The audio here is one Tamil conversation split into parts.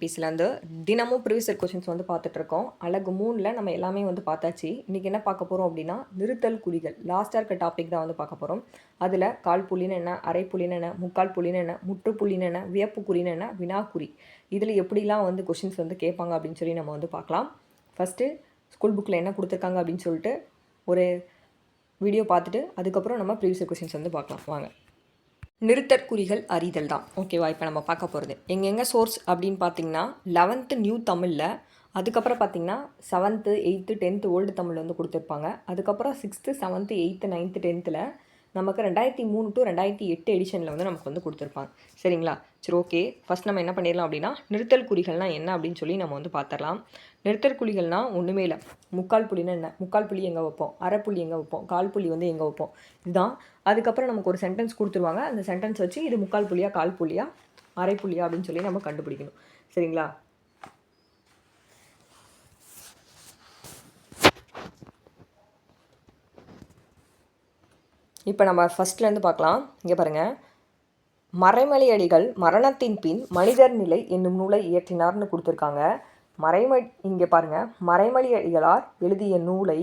பீஸ்லேருந்து தினமும் ப்ரீவியஸ் கொஷின்ஸ் வந்து பார்த்துட்ருக்கோம் அழகு மூணில் நம்ம எல்லாமே வந்து பார்த்தாச்சு. இன்றைக்கி என்ன பார்க்க போகிறோம் அப்படின்னா நிறுத்தல் குறிகள் லாஸ்ட்டாக இருக்க டாபிக் தான் வந்து பார்க்க போகிறோம் அதில் கால் புள்ளின்னு என்ன அரை புள்ளின்னு என்ன முக்கால் புள்ளின்னு என்ன முற்று புள்ளின்னு என்ன வியப்பு குறின்னு என்ன வினாக்குறி. இதில் எப்படிலாம் வந்து கொஷின்ஸ் வந்து கேட்பாங்க அப்படின்னு சொல்லி நம்ம வந்து பார்க்கலாம். ஃபஸ்ட்டு ஸ்கூல் புக்கில் என்ன கொடுத்துருக்காங்க அப்படின்னு சொல்லிட்டு ஒரு வீடியோ பார்த்துட்டு அதுக்கப்புறம் நம்ம ப்ரீவியஸ் கொஷின்ஸ் வந்து பார்க்கலாம். வாங்க. நிறுத்தற்குறிகள் அறிதல் தான். ஓகேவா இப்போ நம்ம பார்க்க போகிறது எங்கெங்கே சோர்ஸ் அப்படின்னு பார்த்தீங்கன்னா லெவன்த்து நியூ தமிழில் அதுக்கப்புறம் பார்த்தீங்கன்னா செவன்த்து எயித்து டென்த்து ஓல்டு தமிழ் வந்து கொடுத்துருப்பாங்க. அதுக்கப்புறம் சிக்ஸ்த்து செவன்த்து எயித்து நைன்த்து டென்த்தில் நமக்கு ரெண்டாயிரத்தி மூணு டு ரெண்டாயிரத்தி எட்டு எடிஷனில் வந்து நமக்கு வந்து கொடுத்துருப்பாங்க. சரிங்களா? சரி ஓகே ஃபஸ்ட் நம்ம என்ன பண்ணிடலாம் அப்படின்னா நிறுத்தல் குறிகள்னால் என்ன அப்படின்னு சொல்லி நம்ம வந்து பார்த்துடலாம். நிறுத்தல் குறிகள்னால் ஒன்றுமே இல்லை. முக்கால் புள்ளினா என்ன? முக்கால் புள்ளி எங்கே வைப்போம்? அரை புள்ளி எங்கே வைப்போம்? கால் புள்ளி வந்து எங்கே வைப்போம்? இதுதான் அதுக்கப்புறம் நமக்கு ஒரு சென்டென்ஸ் கொடுத்துருவாங்க. அந்த சென்டென்ஸ் வச்சு இது முக்கால் புள்ளியா கால் புள்ளியா அரை புள்ளியா அப்படின்னு சொல்லி நம்ம கண்டுபிடிக்கணும். சரிங்களா? இப்போ நம்ம ஃபஸ்ட்லேருந்து பார்க்கலாம். இங்கே பாருங்கள் மறைமலையடிகள் மரணத்தின் பின் மனிதர் நிலை என்னும் நூலை இயற்றினார்னு கொடுத்துருக்காங்க. மறைம இங்கே பாருங்கள் மறைமலையடிகளார் எழுதிய நூலை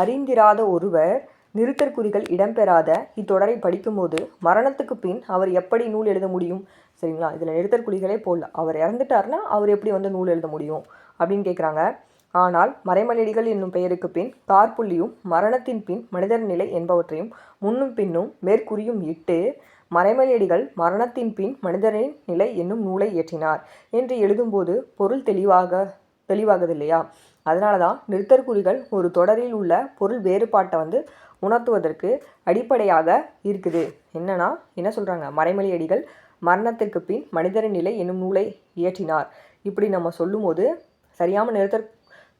அறிந்திராத ஒருவர் நிறுத்தற்குறிகள் இடம்பெறாத இத்தொடரை படிக்கும்போது மரணத்துக்கு பின் அவர் எப்படி நூல் எழுத முடியும்? சரிங்களா? இதில் நிறுத்தற்குறிகளே போடல. அவர் இறந்துட்டார்னா அவர் எப்படி வந்து நூல் எழுத முடியும்? அப்படின்னு கேட்குறாங்க ஆனால் மறைமலடிகள் என்னும் பெயருக்கு பின் கார்புள்ளியும் மரணத்தின் பின் மனிதர் நிலை என்பவற்றையும் முன்னும் பின்னும் மேற்குறியும் இட்டு மறைமலையடிகள் மரணத்தின் பின் மனிதரின் நிலை என்னும் நூலை இயற்றினார் என்று எழுதும்போது பொருள் தெளிவாக தெளிவாகுது அதனால தான் நிறுத்தற்குறிகள் ஒரு தொடரில் உள்ள பொருள் வேறுபாட்டை வந்து உணர்த்துவதற்கு அடிப்படையாக இருக்குது. என்னன்னா என்ன சொல்கிறாங்க மறைமலை அடிகள் மரணத்திற்கு பின் மனிதரின் நிலை என்னும் நூலை இயற்றினார். இப்படி நம்ம சொல்லும்போது சரியான நிறுத்தற்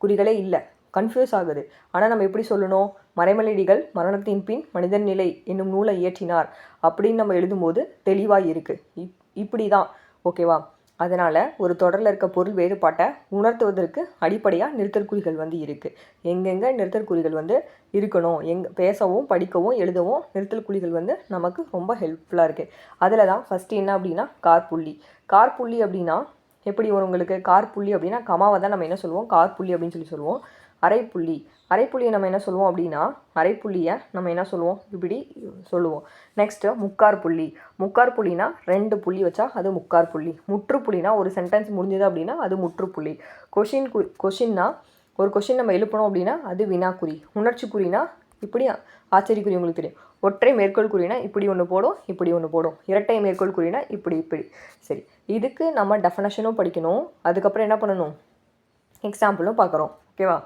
குறிகளே இல்லை. கன்ஃபியூஸ் ஆகுது. ஆனால் நம்ம எப்படி சொல்லணும்? மறைமலையடிகள் மரணத்தின் பின் மனிதன் நிலை என்னும் நூலை இயற்றினார். அப்படின்னு நம்ம எழுதும்போது தெளிவாக இருக்குது இப் இப்படி தான் ஓகேவா? அதனால் ஒரு தொடரில் இருக்க பொருள் வேறுபாட்டை உணர்த்துவதற்கு அடிப்படையாக நிறுத்தற்குறிகள் வந்து இருக்குது எங்கெங்கே நிறுத்தற்குறிகள் வந்து இருக்கணும் எங் பேசவும் படிக்கவும் எழுதவும் நிறுத்தற்குறிகள் வந்து நமக்கு ரொம்ப ஹெல்ப்ஃபுல்லாக இருக்குது அதில் தான் ஃபஸ்ட்டு என்ன அப்படின்னா கார்புள்ளி. கார்புள்ளி அப்படின்னா எப்படி வரும் உங்களுக்கு? கார் புள்ளி அப்படின்னா கமாவை தான் நம்ம என்ன சொல்லுவோம்? கார் புள்ளி அப்படின்னு சொல்லி சொல்லுவோம். அரைப்புள்ளி. அரைப்புள்ளியை நம்ம என்ன சொல்லுவோம் அப்படின்னா அரைப்புள்ளியை நம்ம என்ன சொல்லுவோம்? இப்படி சொல்லுவோம். நெக்ஸ்ட்டு முக்கார் புள்ளி. முக்கார் புள்ளினா ரெண்டு புள்ளி வச்சா அது முக்கார் புள்ளி. முற்றுப்புள்ளினா ஒரு சென்டென்ஸ் முடிஞ்சது அப்படின்னா அது முற்றுப்புள்ளி கொஷின் கு கொஷின்னா ஒரு கொஷின் நம்ம எழுப்பணும் அப்படின்னா அது வினாக்குறி. உணர்ச்சி குறினா இப்படி ஆச்சரியக்குறி உங்களுக்கு தெரியும். ஒற்றை மேற்கோள் குறினா இப்படி ஒன்று போடும் இப்படி ஒன்று போடும். இரட்டை மேற்கோள் குறினா இப்படி இப்படி. சரி. இதுக்கு நம்ம டெஃபனேஷனும் படிக்கணும். அதுக்கப்புறம் என்ன பண்ணணும்? எக்ஸாம்பிளும் பார்க்குறோம். ஓகேவா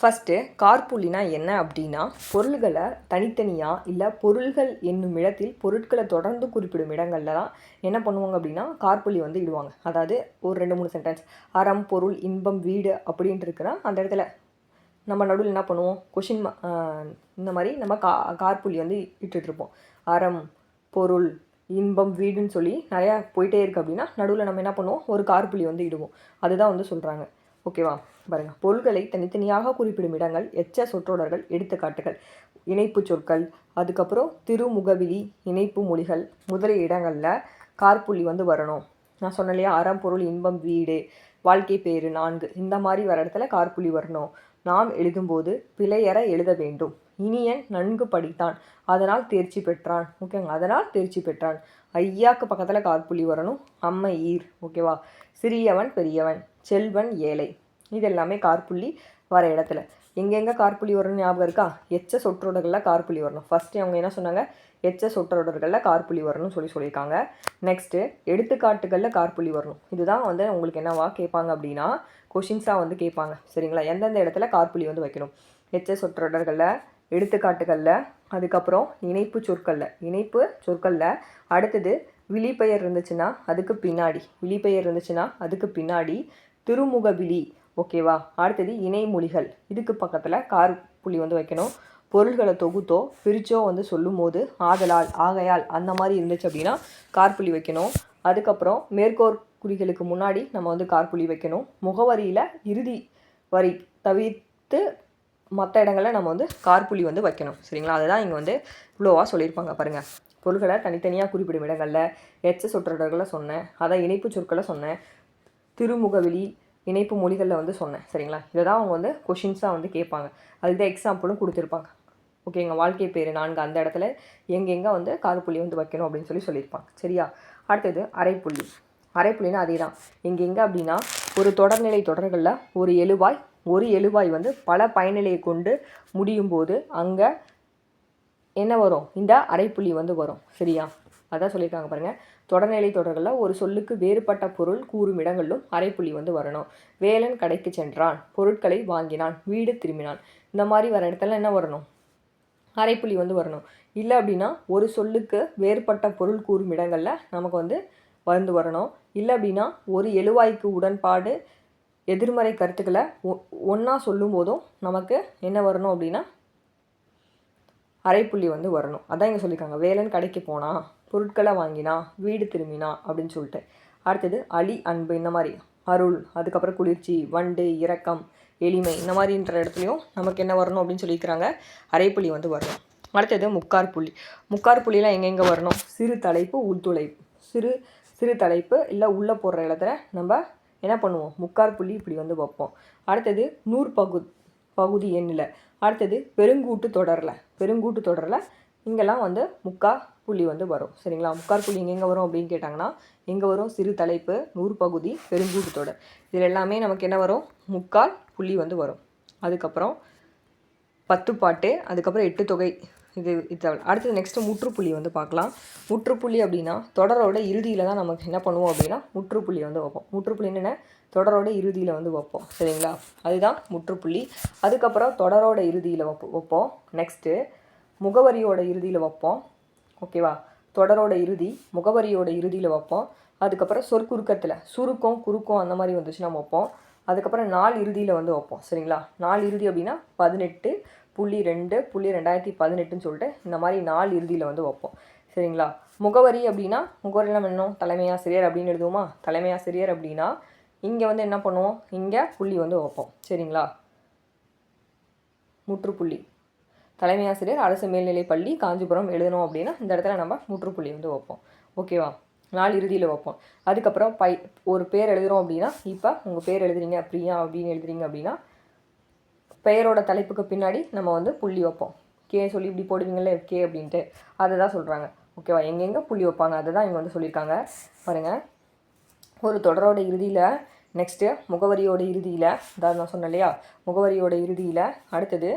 ஃபஸ்ட்டு கார்புள்ளினா என்ன அப்படின்னா பொருள்களை தனித்தனியாக இல்லை பொருள்கள் என்னும் இடத்தில் பொருட்களை தொடர்ந்து குறிப்பிடும் இடங்களில் தான் என்ன பண்ணுவாங்க அப்படின்னா கார்புள்ளி வந்து இடுவாங்க. அதாவது ஒரு ரெண்டு மூணு சென்டென்ஸ் அறம் பொருள் இன்பம் வீடு அப்படின்ட்டு இருக்குன்னா அந்த இடத்துல நம்ம நடுவில் என்ன பண்ணுவோம்? கொஷின் இந்த மாதிரி நம்ம கா கார்புள்ளி வந்து இட்டுட்ருப்போம் அறம் பொருள் இன்பம் வீடுன்னு சொல்லி நிறையா போயிட்டே இருக்குது அப்படின்னா நடுவில் நம்ம என்ன பண்ணுவோம்? ஒரு கார்புள்ளி வந்து இடுவோம். அதுதான் வந்து சொல்கிறாங்க ஓகேவா பாருங்கள் பொருள்களை தனித்தனியாக குறிப்பிடும் இடங்கள் எச்ச சொற்றொடர்கள் எடுத்துக்காட்டுகள் இணைப்பு சொற்கள் அதுக்கப்புறம் திருமுகவிலி இணைப்பு மொழிகள் முதலிய இடங்களில் கார்புள்ளி வந்து வரணும். நான் சொன்னேன் இல்லையா அறம் பொருள் இன்பம் வீடு வாழ்க்கை பேறு நான்கு. இந்த மாதிரி வர இடத்துல கார்புள்ளி வரணும். நாம் எழுதும்போது பிழையற எழுத வேண்டும். இனியன் நன்கு படித்தான். அதனால் தேர்ச்சி பெற்றான். ஓகேங்க அதனால் தேர்ச்சி பெற்றான். ஐயாக்கு பக்கத்தில் கார்புள்ளி வரணும். அம்மை ஈர் ஓகேவா சிறியவன் பெரியவன் செல்வன் ஏழை. இது எல்லாமே கார்புள்ளி வர இடத்துல. எங்கெங்கே கார்புள்ளி வரணும் ஞாபகம் இருக்கா? எச்ச சொற்றொடர்களில் கார்புள்ளி வரணும். ஃபஸ்ட்டு அவங்க என்ன சொன்னாங்க? எச்ச சொற்றொடர்களில் கார்புள்ளி வரணும்னு சொல்லி சொல்லியிருக்காங்க. நெக்ஸ்ட்டு எடுத்துக்காட்டுகளில் கார்புள்ளி வரணும். இதுதான் வந்து உங்களுக்கு என்னவா கேட்பாங்க அப்படின்னா கொஷின்ஸாக வந்து கேட்பாங்க. சரிங்களா? எந்தெந்த இடத்துல கார்புள்ளி வந்து வைக்கணும்? எச்ச சொற்றொடர்களில் எடுத்துக்காட்டுகளில் அதுக்கப்புறம் இணைப்பு சொற்களில். இணைப்பு சொற்களில் அடுத்தது விழிப்பெயர் இருந்துச்சுன்னா அதுக்கு பின்னாடி. விழிப்பெயர் இருந்துச்சுன்னா அதுக்கு பின்னாடி திருமுக விழி ஓகேவா? அடுத்தது இணைமொழிகள். இதுக்கு பக்கத்தில் கார் புள்ளி வந்து வைக்கணும். பொருள்களை தொகுத்தோ பிரிச்சோ வந்து சொல்லும் போது ஆதலால் ஆகையால் அந்த மாதிரி இருந்துச்சு அப்படின்னா கார்புள்ளி வைக்கணும். அதுக்கப்புறம் மேற்கோர் குறிகளுக்கு முன்னாடி நம்ம வந்து கார்புள்ளி வைக்கணும். முகவரியில் இறுதி வரி தவிர்த்து மற்ற இடங்களில் நம்ம வந்து கார்புலி வந்து வைக்கணும். சரிங்களா? அதுதான் இங்கே வந்து இவ்வளோவா சொல்லியிருப்பாங்க. பாருங்கள் பொருள்களை தனித்தனியாக குறிப்பிடும் இடங்களில் எச்ச சொற்றொடர்களை சொன்னேன். அதை இணைப்பு சொற்களை சொன்னேன். திருமுகவெளி இணைப்பு மொழிகளில் வந்து சொன்னேன். சரிங்களா? இதை தான் அவங்க வந்து கொஷின்ஸாக வந்து கேட்பாங்க. அதுக்கு தான் எக்ஸாம்பிளும் கொடுத்துருப்பாங்க. ஓகேங்க வாழ்க்கை பேர் நான்கு அந்த இடத்துல எங்கெங்கே வந்து கார்புள்ளி வந்து வைக்கணும் அப்படின்னு சொல்லி சொல்லியிருப்பாங்க. சரியா? அடுத்தது அரைப்புள்ளி. அரைப்புள்ளினா அதே தான். எங்கெங்கே அப்படின்னா ஒரு தொடர்நிலை தொடர்களில் ஒரு எழுவாய் ஒரு எழுவாய் வந்து பல பயனிலையை கொண்டு முடியும் போது அங்கே என்ன வரும்? இந்த அரைப்புள்ளி வந்து வரும். சரியா? அதான் சொல்லியிருக்காங்க பாருங்கள் தொடர்நிலை தொடர்களில் ஒரு சொல்லுக்கு வேறுபட்ட பொருள் கூறும் இடங்களிலும் அரைப்புள்ளி வந்து வரணும். வேலன் கடைக்கு சென்றான். பொருட்களை வாங்கினான். வீடு திரும்பினான். இந்த மாதிரி வர இடத்துல என்ன வரணும்? அரைப்புள்ளி வந்து வரணும். இல்லை அப்படின்னா ஒரு சொல்லுக்கு வேறுபட்ட பொருள் கூறும் இடங்களில் நமக்கு வந்து வந்து வரணும். இல்லை அப்படின்னா ஒரு எழுவாய்க்கு உடன்பாடு எதிர்மறை கருத்துக்களை ஒ ஒன்றா சொல்லும் போதும் நமக்கு என்ன வரணும் அப்படின்னா அரைப்புள்ளி வந்து வரணும். அதான் இங்கே சொல்லியிருக்காங்க வேலன் கடைக்கு போனா பொருட்களை வாங்கினா வீடு திரும்பினா அப்படின்னு சொல்லிட்டு. அடுத்தது அலி அன்பு இந்த மாதிரி. அருள் அதுக்கப்புறம் குளிர்ச்சி வண்டு இரக்கம் எளிமை இந்த மாதிரின்ற இடத்துலையும் நமக்கு என்ன வரணும் அப்படின்னு சொல்லியிருக்கிறாங்க அரைப்புள்ளி வந்து வரணும். அடுத்தது முக்கார் புள்ளி. முக்கார் புள்ளிலாம் எங்கெங்கே வரணும்? சிறு தலைப்பு உள்துளைப்பு சிறு சிறு தலைப்பு இல்லை உள்ளே போடுற இடத்துல நம்ம என்ன பண்ணுவோம்? முக்கார் புள்ளி இப்படி வந்து வைப்போம். அடுத்தது நூறு பகு பகுதி எண்ணில். அடுத்தது பெருங்கூட்டு தொடரில். பெருங்கூட்டு தொடரில் இங்கெல்லாம் வந்து முக்கா புள்ளி வந்து வரும். சரிங்களா? முக்கார் புள்ளி எங்கே வரும் அப்படின்னு கேட்டாங்கன்னா எங்கே வரும் சிறு தலைப்பு நூறு பகுதி பெருங்கூட்டு தொடர். இதில் எல்லாமே நமக்கு என்ன வரும்? முக்கால் புள்ளி வந்து வரும். அதுக்கப்புறம் பத்து பாட்டு அதுக்கப்புறம் எட்டு தொகை இது இது அடுத்தது நெக்ஸ்ட்டு முற்றுப்புள்ளி வந்து பார்க்கலாம். முற்றுப்புள்ளி அப்படின்னா தொடரோட இறுதியில் தான் நமக்கு என்ன பண்ணுவோம் அப்படின்னா முற்றுப்புள்ளி வந்து வைப்போம். முற்றுப்புள்ளி என்னென்ன? தொடரோட இறுதியில் வந்து வைப்போம். சரிங்களா? அதுதான் முற்றுப்புள்ளி. அதுக்கப்புறம் தொடரோட இறுதியில் வைப்போம் வைப்போம். நெக்ஸ்ட்டு முகவரியோட இறுதியில் வைப்போம். ஓகேவா தொடரோட இறுதி முகவரியோட இறுதியில் வைப்போம். அதுக்கப்புறம் சொற்குறுக்கத்தில் சுருக்கம் குறுக்கம் அந்த மாதிரி வந்துச்சுன்னா வைப்போம். அதுக்கப்புறம் நாள் இறுதியில் வந்து வைப்போம். சரிங்களா? நாள் இறுதி அப்படின்னா பதினெட்டு புள்ளி ரெண்டு புள்ளி ரெண்டாயிரத்தி பதினெட்டுன்னு சொல்லிட்டு இந்த மாதிரி நாள் இறுதியில் வந்து வைப்போம். சரிங்களா? முகவரி அப்படின்னா முகவரியெல்லாம் என்ன தலைமை ஆசிரியர் அப்படின்னு எழுதுவோமா? தலைமை ஆசிரியர் அப்படின்னா இங்கே வந்து என்ன பண்ணுவோம்? இங்கே புள்ளி வந்து வைப்போம். சரிங்களா? முற்றுப்புள்ளி. தலைமை ஆசிரியர் அரசு மேல்நிலைப் பள்ளி காஞ்சிபுரம் எழுதணும் அப்படின்னா இந்த இடத்துல நம்ம முற்றுப்புள்ளி வந்து வைப்போம். ஓகேவா நாள் இறுதியில் வைப்போம். அதுக்கப்புறம் பை ஒரு பேர் எழுதுகிறோம் அப்படின்னா இப்போ உங்கள் பேர் எழுதுறீங்க பிரியா அப்படின்னு எழுதுறீங்க அப்படின்னா பெயரோட தலைப்புக்கு பின்னாடி நம்ம வந்து புள்ளி வைப்போம். கே சொல்லி இப்படி போடுவீங்களே கே அப்படின்ட்டு. அதை தான் சொல்கிறாங்க ஓகேவா எங்கெங்கே புள்ளி வைப்பாங்க? அதை தான் இங்கே வந்து சொல்லியிருக்காங்க. பாருங்கள் ஒரு தொடரோட இறுதியில் நெக்ஸ்ட்டு முகவரியோட இறுதியில் அதாவது நான் சொன்னேன் இல்லையா? முகவரியோட இறுதியில் அடுத்தது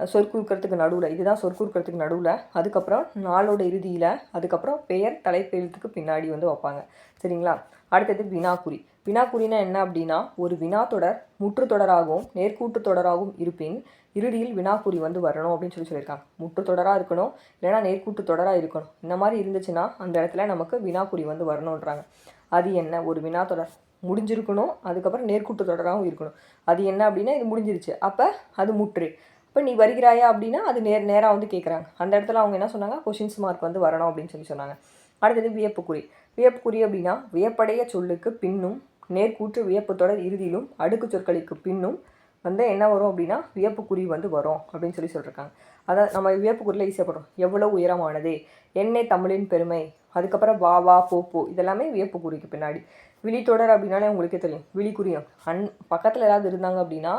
சொற்குறுக்கிறதுக்கு நடுவில் இதுதான் சொற்குறுக்கிறதுக்கு நடுவில் அதுக்கப்புறம் நாளோட இறுதியில் அதுக்கப்புறம் பெயர் தலைப்பெழுத்துக்கு பின்னாடி வந்து வைப்பாங்க. சரிங்களா? அடுத்தது வினாக்குறி. வினாக்குறினா என்ன அப்படின்னா ஒரு வினாத்தொடர் முற்று தொடராகவும் நேர்கூட்டு தொடராகவும் இருப்பின் இறுதியில் வினாக்குறி வந்து வரணும் அப்படின்னு சொல்லி சொல்லியிருக்காங்க. முற்று தொடராக இருக்கணும் இல்லைனா நேர்கூட்டு தொடராக இருக்கணும். இந்த மாதிரி இருந்துச்சுன்னா அந்த இடத்துல நமக்கு வினாக்குறி வந்து வரணுன்றாங்க அது என்ன? ஒரு வினாத்தொடர் முடிஞ்சிருக்கணும் அதுக்கப்புறம் நேர்கூட்டு தொடராகவும் இருக்கணும். அது என்ன அப்படின்னா இது முடிஞ்சிருச்சு. அப்போ அது முற்று. இப்போ நீ வருகிறாயா அப்படின்னா அது நேர் நேராக வந்து கேட்குறாங்க அந்த இடத்துல அவங்க என்ன சொன்னாங்க? கொஷின்ஸ் மார்க் வந்து வரணும் அப்படின்னு சொல்லி சொன்னாங்க. அடுத்தது வியப்புக்குறி. வியப்புக்குறி அப்படின்னா வியப்படைய சொல்லுக்கு பின்னும் நேர்கூற்று வியப்பு தொடர் இறுதியிலும் அடுக்கு சொற்களுக்கு பின்னும் வந்து என்ன வரும் அப்படின்னா வியப்புக்குறி வந்து வரும் அப்படின்னு சொல்லி சொல்லியிருக்காங்க அதை நம்ம வியப்புக்குறியில் ஈஸியாக போடுறோம். எவ்வளோ உயரமானது? என்னை தமிழின் பெருமை. அதுக்கப்புறம் வா வா போ போ. இதெல்லாமே வியப்புக்குறிக்கு பின்னாடி. விழித்தொடர் அப்படின்னாலே உங்களுக்கே தெரியும். விழிக்குறியும் அன் பக்கத்தில் ஏதாவது இருந்தாங்க அப்படின்னா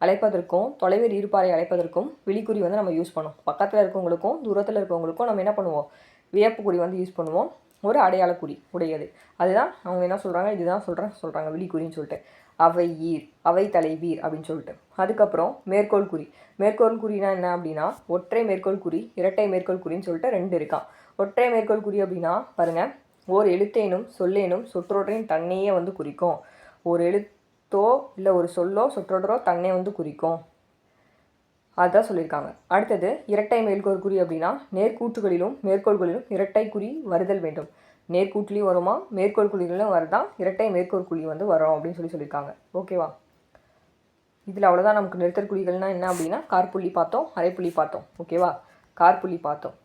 அழைப்பதற்கும் தொலைவில் இருப்பாரை அழைப்பதற்கும் விழிக்குறி வந்து நம்ம யூஸ் பண்ணுவோம். பக்கத்தில் இருக்கவங்களுக்கும் தூரத்தில் இருக்கவங்களுக்கும் நம்ம என்ன பண்ணுவோம்? வியப்புக்குறி வந்து யூஸ் பண்ணுவோம். ஒரு அடையாளக்குறி உடையது. அதுதான் அவங்க என்ன சொல்கிறாங்க இதுதான் சொல்கிறேன் சொல்கிறாங்க விழிக்குறின்னு சொல்லிட்டு. அவை ஈர் அவை தலைவீர் அப்படின்னு சொல்லிட்டு. அதுக்கப்புறம் மேற்கோள் குறி. மேற்கோள் குறினா என்ன அப்படின்னா ஒற்றை மேற்கோள் குறி இரட்டை மேற்கோள் குறின்னு சொல்லிட்டு ரெண்டு இருக்கான் ஒற்றை மேற்கோள் குறி அப்படின்னா பாருங்கள் ஓர் எழுத்தேனும் சொல்லேனும் சொற்றொடரின் தன்னையே வந்து குறிக்கும். ஒரு எழுத்தோ இல்லை ஒரு சொல்லோ சொற்றொடரோ தன்னை வந்து குறிக்கும். அதுதான் சொல்லியிருக்காங்க. அடுத்தது இரட்டை மேற்கோள் குறி அப்படின்னா நேர்கூற்றுகளிலும் மேற்கோள்களிலும் இரட்டை குறி வருதல் வேண்டும். நேர்கூட்டிலையும் வருமா? மேற்கோள் குறிகளும் வருதான் இரட்டை மேற்கோள் குறி வந்து வரும் அப்படின்னு சொல்லி சொல்லியிருக்காங்க. ஓகேவா இதில் அவ்வளோதான் நமக்கு நிறுத்தல் குழிகள்னால் என்ன அப்படின்னா கார்புள்ளி பார்த்தோம் அரைப்புள்ளி பார்த்தோம். ஓகேவா கார்புள்ளி பார்த்தோம்.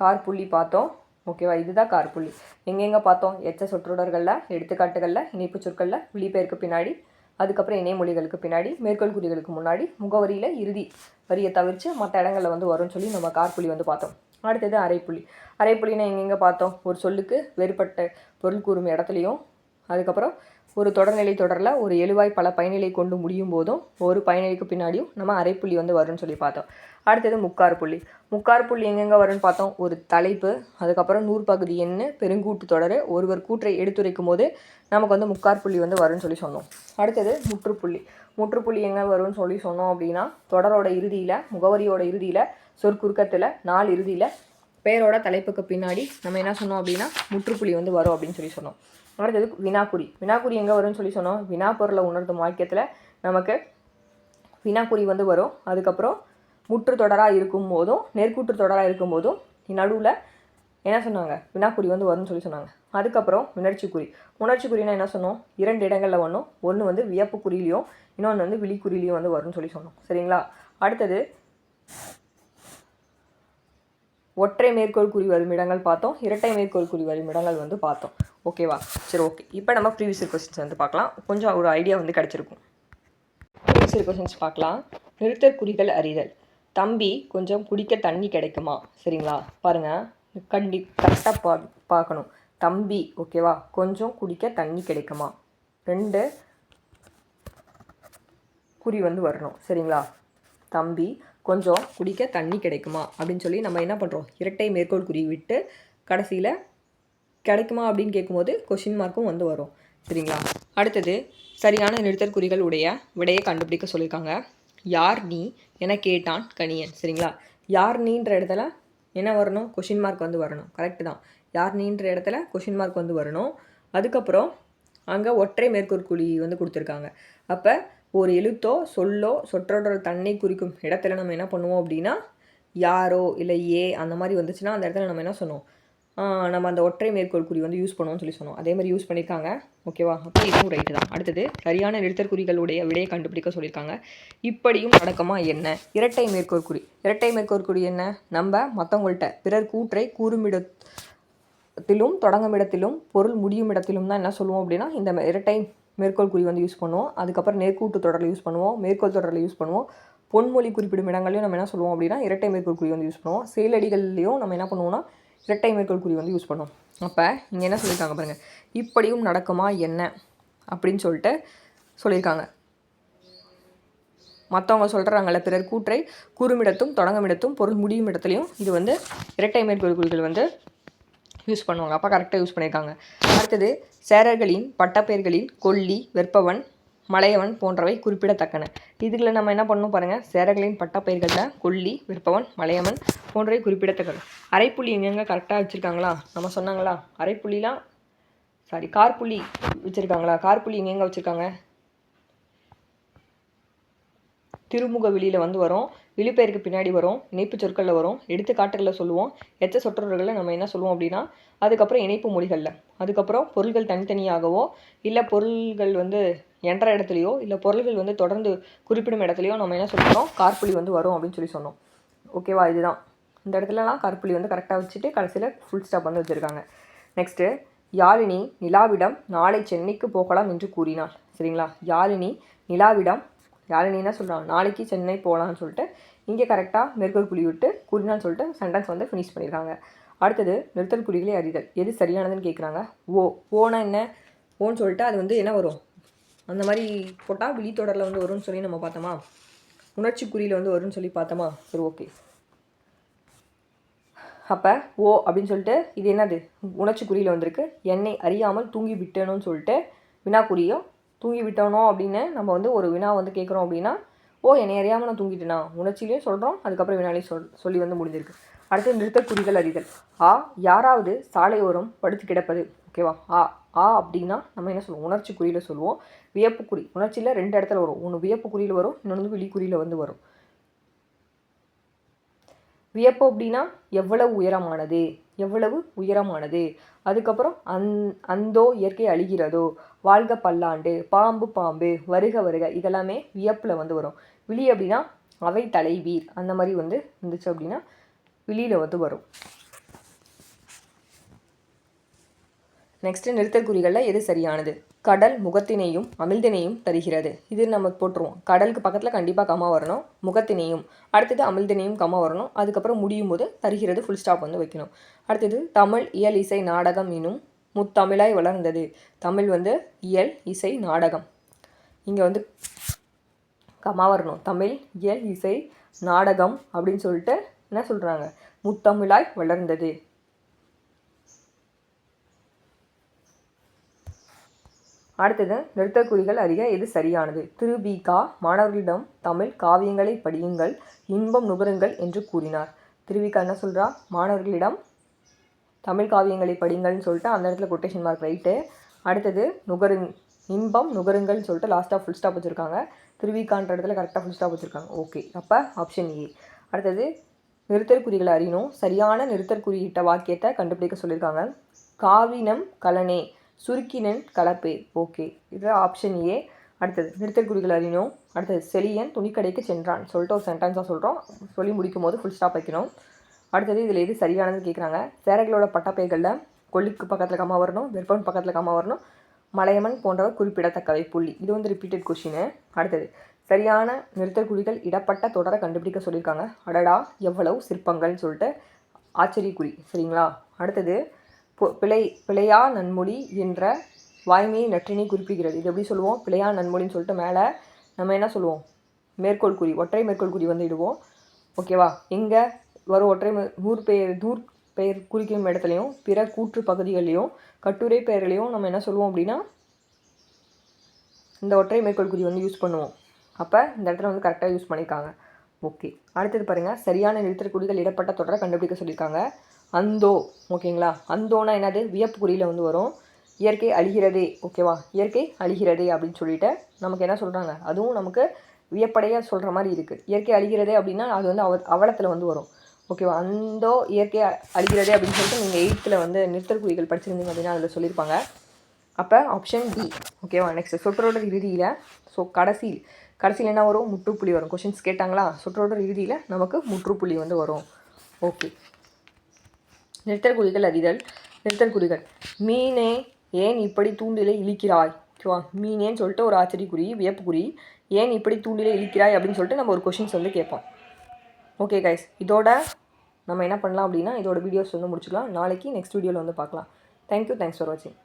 கார்புள்ளி பார்த்தோம். ஓகேவா இதுதான் கார்புள்ளி எங்கெங்கே பார்த்தோம்? எச்ச சொற்றொடர்களில் எடுத்துக்காட்டுகளில் இணைப்பு சொற்களில் விழிப்பெயருக்கு பின்னாடி அதுக்கப்புறம் இணைமொழிகளுக்கு பின்னாடி மேற்கோள் குறிகளுக்கு முன்னாடி முகவரியில் இறுதி வரியை தவிர்த்து மற்ற இடங்களில் வந்து வரும்னு சொல்லி நம்ம கார்புள்ளி வந்து பார்த்தோம். அடுத்தது அரைப்புள்ளி அரைப்புள்ளினா எங்கெங்கே பார்த்தோம்? ஒரு சொல்லுக்கு வேறுபட்ட பொருள் கூறும் இடத்துலையும் அதுக்கப்புறம் ஒரு தொடர்நிலை தொடரில் ஒரு எழுவாய் பல பயனிலை கொண்டு முடியும் போதும் ஒரு பயனிலைக்கு பின்னாடியும் நம்ம அரைப்புள்ளி வந்து வரும்னு சொல்லி பார்த்தோம். அடுத்தது முக்கார் புள்ளி. முக்கார் புள்ளி எங்கெங்கே வரும்னு பார்த்தோம்? ஒரு தலைப்பு அதுக்கப்புறம் நூற்பகுதி என்ன பெருங்கூட்டு தொடர் ஒருவர் கூற்றை எடுத்துரைக்கும் போது நமக்கு வந்து முக்கார் புள்ளி வந்து வரும்னு சொல்லி சொன்னோம். அடுத்தது முற்றுப்புள்ளி. முற்றுப்புள்ளி எங்கே வரும்னு சொல்லி சொன்னோம் அப்படின்னா தொடரோட இறுதியில் முகவரியோட இறுதியில் சொற்குறுக்கத்தில் நாள் இறுதியில் பேரோட தலைப்புக்கு பின்னாடி நம்ம என்ன சொன்னோம் அப்படின்னா முற்றுப்புள்ளி வந்து வரும் அப்படின்னு சொல்லி சொன்னோம். அடுத்தது வினாக்குறி. வினாக்குறி எங்கே வரும்னு சொல்லி சொன்னோம். வினா பொருளை உணர்த்தும் வாக்கியத்தில் நமக்கு வினாக்குறி வந்து வரும். அதுக்கப்புறம் முற்று தொடராக இருக்கும் போதும் நெற்கூற்று தொடராக இருக்கும் போதும் நடுவில் என்ன சொன்னாங்க? வினாக்குறி வந்து வரும்னு சொல்லி சொன்னாங்க. அதுக்கப்புறம் உணர்ச்சிக்குறி. உணர்ச்சிக்குறினா என்ன சொன்னோம்? இரண்டு இடங்களில் ஒன்றும் ஒன்று வந்து வியப்பு குறியிலையும் இன்னொன்று வந்து விழிக்குறியிலையும் வந்து வரும்னு சொல்லி சொன்னோம். சரிங்களா? அடுத்தது ஒற்றை மேற்கோள் குறி வரும் இடங்கள் பார்த்தோம். இரட்டை மேற்கோள் குறி வரும் இடங்கள் வந்து பார்த்தோம். ஓகேவா சரி ஓகே இப்போ நம்ம ப்ரீவியஸ் கொஸ்டின்ஸ் வந்து பார்க்கலாம். கொஞ்சம் ஒரு ஐடியா வந்து கிடச்சிருக்கும். ப்ரீவியஸ் கொஸ்டின்ஸ் பார்க்கலாம். நிறுத்தற் குறிகள் அறிதல். தம்பி கொஞ்சம் குடிக்க தண்ணி கிடைக்குமா? சரிங்களா? பாருங்கள் கண்டி கரெக்டாக பா பார்க்கணும். தம்பி ஓகேவா கொஞ்சம் குடிக்க தண்ணி கிடைக்குமா? ரெண்டு குறி வந்து வரணும். சரிங்களா? தம்பி கொஞ்சம் குடிக்க தண்ணி கிடைக்குமா அப்படின்னு சொல்லி நம்ம என்ன பண்ணுறோம் இரட்டை மேற்கோள் குறி விட்டு கடைசியில் கிடைக்குமா அப்படின்னு கேட்கும்போது கொஷின் மார்க்கும் வந்து வரும். சரிங்களா? அடுத்தது சரியான நிறுத்தற் குறிகள் உடைய விடையை கண்டுபிடிக்க சொல்லியிருக்காங்க. யார் நீ என கேட்டான் கணியன் சரிங்களா? யார் நீன்ற இடத்துல என்ன வரணும்? கொஷின் மார்க் வந்து வரணும். கரெக்டு தான். யார் நீன்ற இடத்துல கொஷின் மார்க் வந்து வரணும்? அதுக்கப்புறம் அங்கே ஒற்றை மேற்கோற்குழி வந்து கொடுத்துருக்காங்க. அப்போ ஒரு எழுத்தோ சொல்லோ சொற்றொடர் தன்னை குறிக்கும் இடத்துல நம்ம என்ன பண்ணுவோம் அப்படின்னா யாரோ இல்லை ஏ அந்த மாதிரி வந்துச்சுன்னா அந்த இடத்துல நம்ம என்ன சொன்னோம்? நம்ம அந்த ஒற்றை மேற்கோள் குறி வந்து யூஸ் பண்ணுவோம்னு சொல்லி சொன்னோம். அதே மாதிரி யூஸ் பண்ணியிருக்காங்க ஓகேவா அப்போ இதுவும் ரைட்டு தான். அடுத்தது சரியான நிறுத்தற் குறிகளுடைய விடையை கண்டுபிடிக்க சொல்லியிருக்காங்க இப்படியும் நடக்குமா என்ன? இரட்டை மேற்கோள் குறி. இரட்டை மேற்கோள் குறி என்ன? நம்ம மற்றவங்கள்ட்ட பிறர் கூற்றை கூறுமிட இடத்திலும் தொடங்கும் இடத்திலும் பொருள் முடியும் இடத்திலும் தான் என்ன சொல்லுவோம் அப்படின்னா இந்த இரட்டை மேற்கோள் குறி வந்து யூஸ் பண்ணுவோம். அதுக்கப்புறம் நேர்கூட்டு தொடரில் யூஸ் பண்ணுவோம். மேற்கோள் தொடரில் யூஸ் பண்ணுவோம். பொன்மொழி குறிப்பிடும் இடங்களையும் நம்ம என்ன சொல்லுவோம் அப்படின்னா இரட்டை மேற்கோள் குறி வந்து யூஸ் பண்ணுவோம். செயலடிகள்லையும் நம்ம என்ன பண்ணுவோம்னா இரட்டை மேற்கோள் குறி வந்து யூஸ் பண்ணுவோம். அப்போ இங்கே என்ன சொல்லியிருக்காங்க பாருங்கள் இப்படியும் நடக்குமா என்ன? அப்படின்னு சொல்லிட்டு சொல்லியிருக்காங்க. மற்றவங்க சொல்கிறாங்கல்ல பிறர் கூற்றை கூறுமிடத்தும் தொடங்குமிடத்தும் பொருள் முடியும் இடத்துலையும் இது வந்து இரட்டை மேற்கோள் குறிகள் வந்து யூஸ் பண்ணுவாங்க. அப்போ கரெக்டாக யூஸ் பண்ணியிருக்காங்க. அடுத்தது சேரர்களின் பட்டப்பெயர்களில் கொல்லி வெற்பவன் மலையவன் போன்றவை குறிப்பிடத்தக்கன. இதுகளை நம்ம என்ன பண்ணணும் பாருங்கள் சேரர்களின் பட்டப்பெயர்களில் கொல்லி விற்பவன் மலையவன் போன்றவை குறிப்பிடத்தக்கன. அரைப்புள்ளி எங்கெங்க கரெக்டாக வச்சுருக்காங்களா? நம்ம சொன்னாங்களா? அரைப்புள்ளிலாம் சாரி கார்புள்ளி வச்சுருக்காங்களா? கார்புள்ளி எங்கெங்கே வச்சுருக்காங்க? திருமுக வெளியில் வந்து வரும். விழுப்பெயருக்கு பின்னாடி வரும். இணைப்பு சொற்களில் வரும். எடுத்துக்காட்டுகளில் சொல்லுவோம். எச்ச சொற்றொடர்களில் நம்ம என்ன சொல்லுவோம் அப்படின்னா அதுக்கப்புறம் இணைப்பு மொழிகளில். அதுக்கப்புறம் பொருள்கள் தனித்தனியாகவோ இல்லை பொருள்கள் வந்து என்ற இடத்துலையோ இல்லை பொருள்கள் வந்து தொடர்ந்து குறிப்பிடும் இடத்துலையோ நம்ம என்ன சொல்கிறோம் கார்புலி வந்து வரும் அப்படின்னு சொல்லி சொன்னோம். ஓகேவா இதுதான். இந்த இடத்துலலாம் கார்புலி வந்து கரெக்டாக வச்சுட்டு கடைசியில் ஃபுல் ஸ்டாப் வந்து வச்சுருக்காங்க. நெக்ஸ்ட்டு யாழினி நிலாவிடம் நாளை சென்னைக்கு போகலாம் என்று கூறினாள். சரிங்களா? யாழினி நிலாவிடம் யாழினி என்ன சொல்கிறாங்க நாளைக்கு சென்னை போகலான்னு சொல்லிட்டு இங்கே கரெக்டாக மேற்கோள் புள்ளி விட்டு கூறினான்னு சொல்லிட்டு சென்டென்ஸ் வந்து ஃபினிஷ் பண்ணியிருக்காங்க அடுத்தது நிறுத்தல் குறிகளை அறிதல். எது சரியானதுன்னு கேட்குறாங்க ஓ ஓனா என்ன? ஓன்னு சொல்லிட்டு அது வந்து என்ன வரும்? அந்த மாதிரி போட்டால் விழித்தொடரில் வந்து வரும்னு சொல்லி நம்ம பார்த்தோமா? உணர்ச்சி குறியில் வந்து வரும்னு சொல்லி பார்த்தோமா? சரி ஓகே அப்போ ஓ அப்படின்னு சொல்லிட்டு இது என்னது? உணர்ச்சி குறியில் வந்திருக்கு. என்னை அறியாமல் தூங்கி விட்டேனுன்னு சொல்லிட்டு வினாக்குறியும் தூங்கி விட்டோனோ அப்படின்னு நம்ம வந்து ஒரு வினா வந்து கேட்குறோம் அப்படின்னா ஓ என்னை அறியாமல் நான் தூங்கிட்டேனா? உணர்ச்சிலையும் சொல்கிறோம் அதுக்கப்புறம் வினாலையும் சொல் சொல்லி வந்து முடிஞ்சிருக்கு. அடுத்து நிறுத்தற்குறிகள் அறிதல். ஆ யாராவது சாலையோரம் படுத்து கிடப்பது. ஓகேவா? ஆ ஆ அப்படின்னா நம்ம என்ன சொல்லுவோம்? உணர்ச்சி குறியில் சொல்லுவோம். வியப்பு குறி. உணர்ச்சியில் ரெண்டு இடத்துல வரும். ஒன்று வியப்பு குறியில் வரும் இன்னொன்று வந்து விழிக்குறியில் வந்து வரும். வியப்பு அப்படின்னா எவ்வளவு உயரமானது? எவ்வளவு உயரமானது? அதுக்கப்புறம் அந் அந்தோ இயற்கை அழிகிறதோ? வாழ்க பல்லாண்டு பாம்பு பாம்பு வருக வருக இதெல்லாமே வியப்பில் வந்து வரும். விழி அப்படின்னா அவை தலைவீர். அந்த மாதிரி வந்து இருந்துச்சு அப்படின்னா விழியில் வந்து வரும். நெக்ஸ்ட்டு நிறுத்தற்குறிகளில் எது சரியானது? கடல் முகத்தினையும் அமிழ்தினையும் தருகிறது. இது நம்ம போட்டுருவோம். கடலுக்கு பக்கத்தில் கண்டிப்பாக கம்மா வரணும் முகத்தினையும். அடுத்தது அமிழ்தினையும் கம்மா வரணும். அதுக்கப்புறம் முடியும் போது தருகிறது ஃபுல் ஸ்டாப் வந்து வைக்கணும். அடுத்தது தமிழ் இயல் இசை நாடகம் எனும் முத்தமிழாய் வளர்ந்தது. தமிழ் வந்து இயல் இசை நாடகம். இங்கே வந்து கம்மா வரணும். தமிழ் இயல் இசை நாடகம் அப்படின்னு சொல்லிட்டு என்ன சொல்கிறாங்க முத்தமிழாய் வளர்ந்தது. அடுத்தது நிறுத்தற்குறிகள் அறிக எது சரியானது? திரு. பி. கா. மாணவர்களிடம் தமிழ் காவியங்களை படியுங்கள் இன்பம் நுகருங்கள் என்று கூறினார். திருவிக்கா என்ன சொல்கிறா மாணவர்களிடம் தமிழ் காவியங்களை படிங்கள்னு சொல்லிட்டு அந்த இடத்துல கொட்டேஷன் மார்க் ரைட்டு அடுத்தது நுகருங் இன்பம் நுகருங்கள்னு சொல்லிட்டு லாஸ்ட்டாக ஃபுல் ஸ்டாப் வச்சுருக்காங்க. திருவிக்கான்ற இடத்துல கரெக்டாக ஃபுல் ஸ்டாப் வச்சுருக்காங்க. ஓகே அப்போ ஆப்ஷன் ஏ அடுத்தது நிறுத்தற்குறிகளை அறியணும். சரியான நிறுத்தற்குறியிட்ட வாக்கியத்தை கண்டுபிடிக்க சொல்லியிருக்காங்க காவினம் கலனே. சுருக்கினன் கலப்பே. ஓகே. இது ஆப்ஷன் ஏ அடுத்தது நிறுத்தற்குறிகள் அறியணும். அடுத்தது செலியன் துணிக்கடைக்கு சென்றான். சொல்லிட்டு ஒரு சென்டென்ஸாக சொல்கிறோம் சொல்லி முடிக்கும் போது ஃபுல் ஸ்டாப் வைக்கணும். அடுத்தது இதில் எது சரியானது கேட்குறாங்க சேரர்களோட பட்டப்பெயர்களில் கொல்லிக்கு பக்கத்தில் கம்மா வரணும் வெப்பன் பக்கத்தில் கம்மா வரணும் மலையமன் போன்றவர் குறிப்பிடத்தக்கவை. புள்ளி. இது வந்து ரிப்பீட்டட் கொஷினு அடுத்தது சரியான நிறுத்தல் குறிகள் இடப்பட்ட தொடரை கண்டுபிடிக்க சொல்லியிருக்காங்க. அடடா எவ்வளவு சிற்பங்கள்னு சொல்லிட்டு ஆச்சரியக்குறி. சரிங்களா? அடுத்தது பிழை பிழையா நன்மொழி என்ற வாய்மையை நற்றினை குறிப்பிடுகிறது இது எப்படி சொல்லுவோம்? பிழையா நன்மொழின்னு சொல்லிட்டு மேலே நம்ம என்ன சொல்லுவோம்? மேற்கோள் குறி ஒற்றை மேற்கோள் குறி வந்து இடுவோம் ஓகேவா எங்கே வரும் ஒற்றை மே- நூறு பெயர் நூறு பெயர் குறிக்கும் இடத்துலையும் பிற கூற்று பகுதிகளையும் கட்டுரை பெயர்களையும் நம்ம என்ன சொல்லுவோம் அப்படின்னா இந்த ஒற்றை மேற்கோள் குறி வந்து யூஸ் பண்ணுவோம். அப்போ இந்த இடத்துல வந்து கரெக்டாக யூஸ் பண்ணியிருக்காங்க ஓகே அடுத்தது பாருங்கள் சரியான நிறுத்தற்குறிகள் இடப்பட்ட தொடரை கண்டுபிடிக்க சொல்லியிருக்காங்க அந்தோ ஓகேங்களா? அந்தோனா என்னது? வியப்பு குறியில் வந்து வரும். இயற்கை அழிகிறதே ஓகேவா? இயற்கை அழிகிறதே அப்படின்னு சொல்லிட்டு நமக்கு என்ன சொல்கிறாங்க அதுவும் நமக்கு வியப்படையாக சொல்கிற மாதிரி இருக்குது இயற்கை அழிகிறதே அப்படின்னா அது வந்து அவ அவலத்தில் வந்து வரும். ஓகேவா? அந்தோ இயற்கை அழிகிறதே அப்படின்னு சொல்லிட்டு நீங்கள் எயித்தில் வந்து நிறுத்தற்குறிகள் படிச்சிருந்தீங்க அப்படின்னா அதில் சொல்லியிருப்பாங்க. அப்போ ஆப்ஷன் டி ஓகேவா? நெக்ஸ்ட் சொற்றொடர் இறுதியில் ஸோ கடைசி கடைசியில் என்ன வரும்? முற்றுப்புள்ளி வரும். கொஷின்ஸ் கேட்டாங்களா? சொற்றொடர் இறுதியில் நமக்கு முற்றுப்புள்ளி வந்து வரும். ஓகே நிறுத்தற்குறிகள் அறிதல் நிறுத்தற்குறிகள் மீனே ஏன் இப்படி தூண்டிலை இழிக்கிறாய்? ஓகேவா மீனேன்னு சொல்லிட்டு ஒரு ஆச்சரியக்குறி வியப்புக்குறி ஏன் இப்படி தூண்டிலை இழிக்கிறாய் அப்படின்னு சொல்லிட்டு நம்ம ஒரு கொஷின்ஸ் வந்து கேட்போம். ஓகே கைஸ் இதோட நம்ம என்ன பண்ணலாம் அப்படின்னா இதோட வீடியோஸ் வந்து முடிச்சுக்கலாம். நாளைக்கு நெக்ஸ்ட் வீடியோவில் வந்து பார்க்கலாம். தேங்க்யூ தேங்க்ஸ் ஃபார் வாட்சிங்